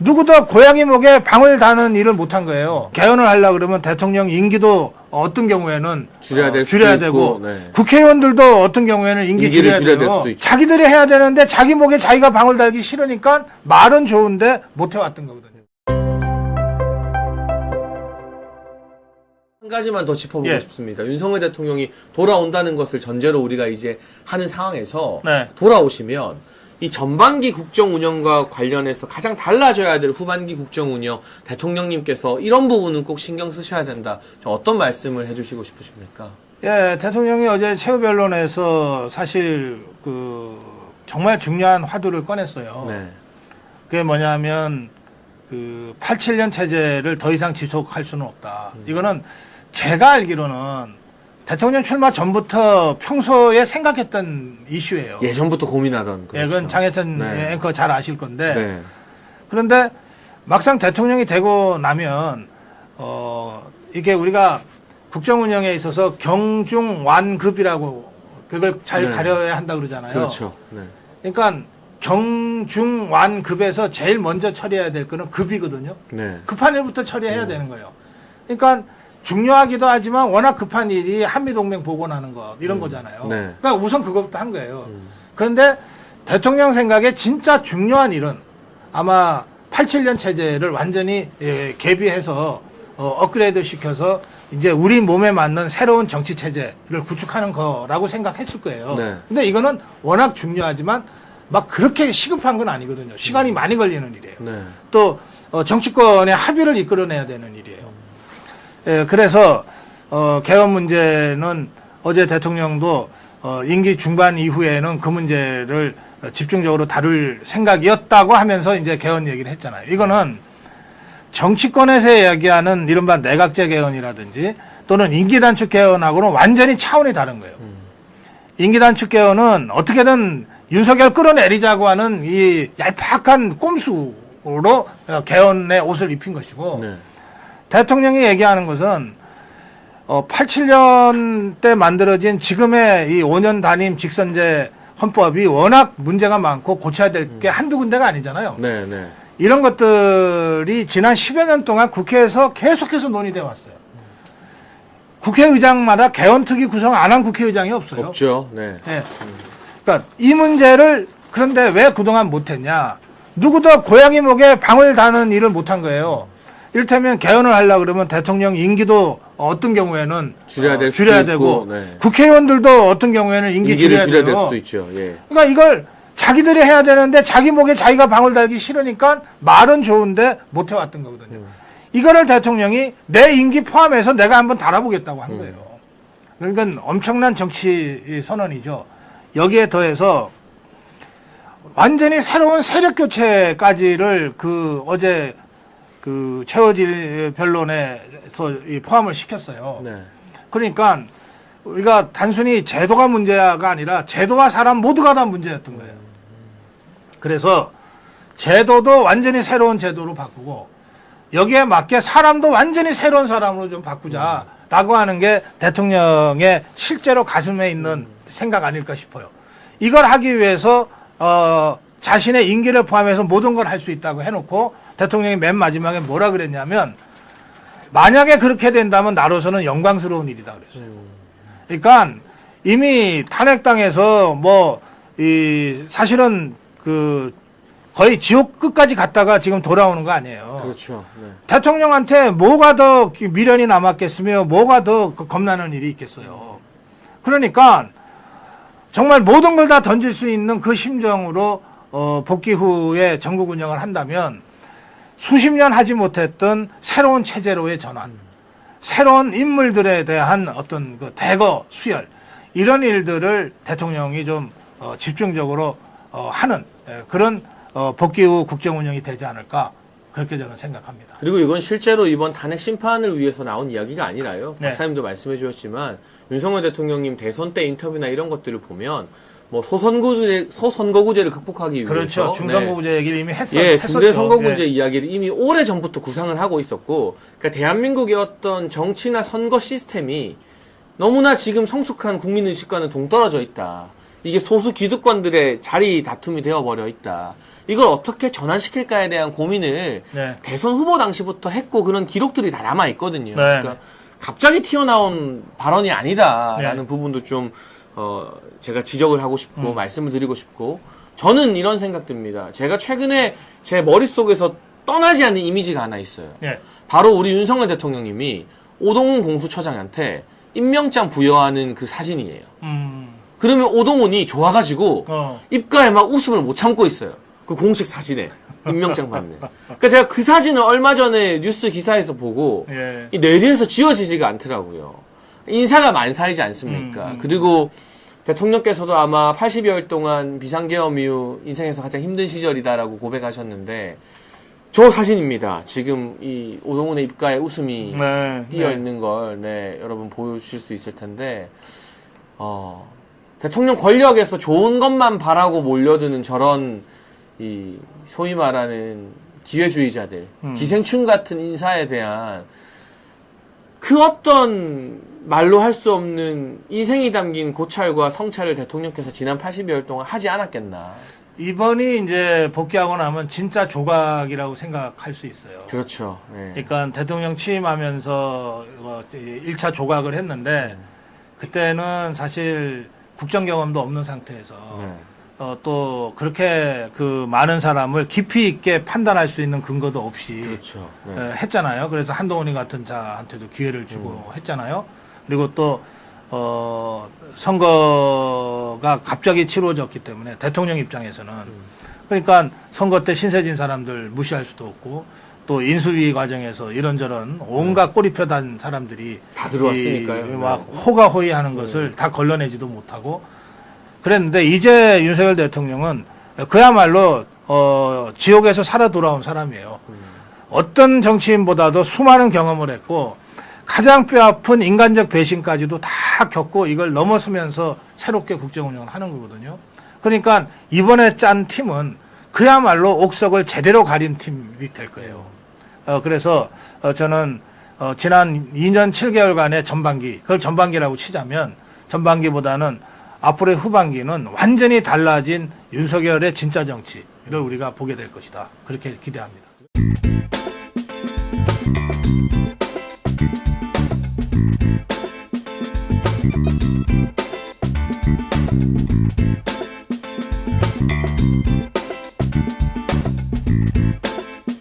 누구도 고양이 목에 방울 다는 일을 못한 거예요. 개헌을 하려 그러면 대통령 임기도 어떤 경우에는 줄여야 될 줄여야 수도 되고 있고, 네. 국회의원들도 어떤 경우에는 임기 줄여야, 줄여야 될 돼요. 자기들이 해야 되는데 자기 목에 자기가 방울 달기 싫으니까 말은 좋은데 못 해왔던 거거든요. 한 가지만 더 짚어보고 예. 싶습니다. 윤석열 대통령이 돌아온다는 것을 전제로 우리가 이제 하는 상황에서 네. 돌아오시면 이 전반기 국정 운영과 관련해서 가장 달라져야 될 후반기 국정 운영 대통령님께서 이런 부분은 꼭 신경 쓰셔야 된다. 좀 어떤 말씀을 해주시고 싶으십니까? 예, 대통령이 어제 최후 변론에서 사실 그 정말 중요한 화두를 꺼냈어요. 네. 그게 뭐냐면 그 87년 체제를 더 이상 지속할 수는 없다. 이거는 제가 알기로는 대통령 출마 전부터 평소에 생각했던 이슈예요. 예전부터 고민하던 예, 그렇죠. 그건 장혜찬 네. 앵커 잘 아실 건데 네. 그런데 막상 대통령이 되고 나면 어 이게 우리가 국정 운영에 있어서 경중 완급이라고 그걸 잘 네. 가려야 한다 그러잖아요. 그렇죠. 네. 그러니까 경중 완급에서 제일 먼저 처리해야 될 거는 급이거든요. 네. 급한 일부터 처리해야 음. 되는 거예요. 그러니까 중요하기도 하지만 워낙 급한 일이 한미동맹 복원하는 것 이런 거잖아요. 네. 그러니까 우선 그것부터 한 거예요. 그런데 대통령 생각에 진짜 중요한 일은 아마 87년 체제를 완전히 예, 개비해서 어, 업그레이드 시켜서 이제 우리 몸에 맞는 새로운 정치 체제를 구축하는 거라고 생각했을 거예요. 네. 근데 이거는 워낙 중요하지만 막 그렇게 시급한 건 아니거든요. 시간이 많이 걸리는 일이에요. 네. 또 어, 정치권의 합의를 이끌어내야 되는 일이에요. 예, 그래서 어, 개헌 문제는 어제 대통령도 어, 임기 중반 이후에는 그 문제를 어, 집중적으로 다룰 생각이었다고 하면서 이제 개헌 얘기를 했잖아요. 이거는 정치권에서 이야기하는 이른바 내각제 개헌이라든지 또는 임기단축 개헌하고는 완전히 차원이 다른 거예요. 임기단축 개헌은 어떻게든 윤석열 끌어내리자고 하는 이 얄팍한 꼼수로 어, 개헌의 옷을 입힌 것이고 네. 대통령이 얘기하는 것은 어, 87년 때 만들어진 지금의 이 5년 단임 직선제 헌법이 워낙 문제가 많고 고쳐야 될 게 한두 군데가 아니잖아요. 네. 네. 이런 것들이 지난 10여 년 동안 국회에서 계속해서 논의돼 왔어요. 국회의장마다 개헌특위 구성 안 한 국회의장이 없어요. 없죠. 네. 예. 그러니까 이 문제를 그런데 왜 그동안 못했냐? 누구도 고양이 목에 방울 다는 일을 못한 거예요. 이를테면 개헌을 하려 그러면 대통령 임기도 어떤 경우에는 줄여야 어, 될 수도 줄여야 있고, 되고 네. 국회의원들도 어떤 경우에는 임기 줄여야 줄여야 될 돼요. 수도 있죠. 예. 그러니까 이걸 자기들이 해야 되는데 자기 목에 자기가 방울 달기 싫으니까 말은 좋은데 못 해왔던 거거든요. 이거를 대통령이 내 임기 포함해서 내가 한번 달아보겠다고 한 거예요. 그러니까 엄청난 정치 선언이죠. 여기에 더해서 완전히 새로운 세력 교체까지를 그 어제 그 최어질 변론에서 이 포함을 시켰어요. 네. 그러니까 우리가 단순히 제도가 문제가 아니라 제도와 사람 모두가 다 문제였던 거예요. 그래서 제도도 완전히 새로운 제도로 바꾸고 여기에 맞게 사람도 완전히 새로운 사람으로 좀 바꾸자라고 하는 게 대통령의 실제로 가슴에 있는 생각 아닐까 싶어요. 이걸 하기 위해서 어 자신의 임기를 포함해서 모든 걸 할 수 있다고 해놓고 대통령이 맨 마지막에 뭐라 그랬냐면 만약에 그렇게 된다면 나로서는 영광스러운 일이다 그랬어요. 그러니까 이미 탄핵당해서 뭐 이 사실은 그 거의 지옥 끝까지 갔다가 지금 돌아오는 거 아니에요. 그렇죠. 네. 대통령한테 뭐가 더 미련이 남았겠으며 뭐가 더그 겁나는 일이 있겠어요. 그러니까 정말 모든 걸 다 던질 수 있는 그 심정으로 어, 복귀 후에 전국 운영을 한다면 수십 년 하지 못했던 새로운 체제로의 전환, 새로운 인물들에 대한 어떤 그 대거 수혈 이런 일들을 대통령이 좀 어, 집중적으로 어, 하는 예, 그런 어, 복귀 후 국정 운영이 되지 않을까 그렇게 저는 생각합니다. 그리고 이건 실제로 이번 탄핵 심판을 위해서 나온 이야기가 아니라요. 네. 박사님도 말씀해 주셨지만 윤석열 대통령님 대선 때 인터뷰나 이런 것들을 보면 뭐 소선거구제 소선거구제를 극복하기 위해서 그렇죠. 네. 중선거구제 얘기를 이미 했었, 예, 했었죠. 중대 선거구제 예. 이야기를 이미 오래 전부터 구상을 하고 있었고, 그러니까 대한민국의 어떤 정치나 선거 시스템이 너무나 지금 성숙한 국민 의식과는 동떨어져 있다. 이게 소수 기득권들의 자리 다툼이 되어버려 있다. 이걸 어떻게 전환시킬까에 대한 고민을 네. 대선 후보 당시부터 했고 그런 기록들이 다 남아 있거든요. 네. 그러니까 갑자기 튀어나온 발언이 아니다라는 네. 부분도 좀 어, 제가 지적을 하고 음. 싶고 말씀을 드리고 싶고 저는 이런 생각 듭니다. 제가 최근에 제 머릿속에서 떠나지 않는 이미지가 하나 있어요. 예. 바로 우리 윤석열 대통령님이 오동훈 공수처장한테 임명장 부여하는 그 사진이에요. 음. 그러면 오동훈이 좋아가지고 어. 입가에 막 웃음을 못 참고 있어요. 그 공식 사진에 임명장 받는. 그러니까 제가 그 사진을 얼마 전에 뉴스 기사에서 보고 예. 이 뇌리에서 지워지지가 않더라고요. 인사가 만사이지 않습니까? 음, 음. 그리고 대통령께서도 아마 80여일 동안 비상계엄 이후 인생에서 가장 힘든 시절이다라고 고백하셨는데 저 사진입니다. 지금 이 오동훈의 입가에 웃음이 네. 띄어 네. 있는 걸, 네, 여러분 보여주실 수 있을 텐데, 어, 대통령 권력에서 좋은 것만 바라고 몰려드는 저런, 이, 소위 말하는 기회주의자들, 음. 기생충 같은 인사에 대한 그 어떤 말로 할 수 없는 인생이 담긴 고찰과 성찰을 대통령께서 지난 80여일 동안 하지 않았겠나. 이번이 이제 복귀하고 나면 진짜 조각이라고 생각할 수 있어요. 그렇죠. 네. 그러니까 대통령 취임하면서 어, 1차 조각을 했는데 그때는 사실 국정 경험도 없는 상태에서 네. 어, 또 그렇게 그 많은 사람을 깊이 있게 판단할 수 있는 근거도 없이 그렇죠. 네. 에, 했잖아요. 그래서 한동훈이 같은 자한테도 기회를 주고 했잖아요. 그리고 또 어, 선거가 갑자기 치러졌기 때문에 대통령 입장에서는 그러니까 선거 때 신세진 사람들 무시할 수도 없고 또 인수위 과정에서 이런저런 온갖 꼬리표단 사람들이 다 들어왔으니까요. 이, 막 네. 호가호위하는 것을 다 걸러내지도 못하고 그랬는데 이제 윤석열 대통령은 그야말로 어, 지옥에서 살아 돌아온 사람이에요. 어떤 정치인보다도 수많은 경험을 했고 가장 뼈아픈 인간적 배신까지도 다 겪고 이걸 넘어서면서 새롭게 국정 운영을 하는 거거든요. 그러니까 이번에 짠 팀은 그야말로 옥석을 제대로 가린 팀이 될 거예요. 어, 그래서 어, 저는 어, 지난 2년 7개월간의 전반기, 그걸 전반기라고 치자면 전반기보다는 앞으로의 후반기는 완전히 달라진 윤석열의 진짜 정치를 우리가 보게 될 것이다. 그렇게 기대합니다.